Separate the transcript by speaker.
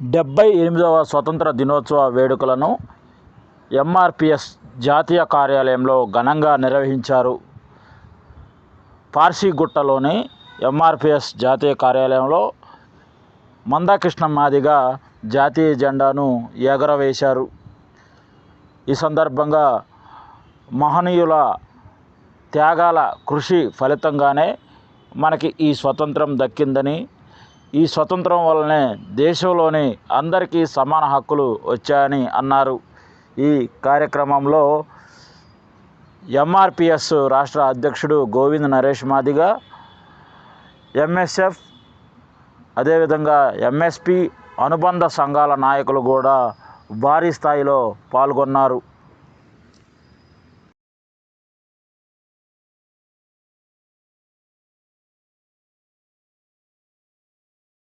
Speaker 1: డెబ్బై ఎనిమిదవ స్వతంత్ర దినోత్సవ వేడుకలను ఎంఆర్పిఎస్ జాతీయ కార్యాలయంలో ఘనంగా నిర్వహించారు. పార్సిగుట్టలోని ఎంఆర్పిఎస్ జాతీయ కార్యాలయంలో మందాకృష్ణ మాదిగా జాతీయ జెండాను ఎగరవేశారు. ఈ సందర్భంగా మహనీయుల త్యాగాల కృషి ఫలితంగానే మనకి ఈ స్వతంత్రం దక్కిందని ఈ స్వతంత్రం వల్లనే దేశంలోని అందరికీ సమాన హక్కులు వచ్చాయని అన్నారు. ఈ కార్యక్రమంలో ఎంఆర్పిఎస్ రాష్ట్ర అధ్యక్షుడు గోవింద్ నరేష్ మాదిగా ఎంఎస్ఎఫ్ అదేవిధంగా ఎంఎస్పి అనుబంధ సంఘాల నాయకులు కూడా భారీ స్థాయిలో పాల్గొన్నారు.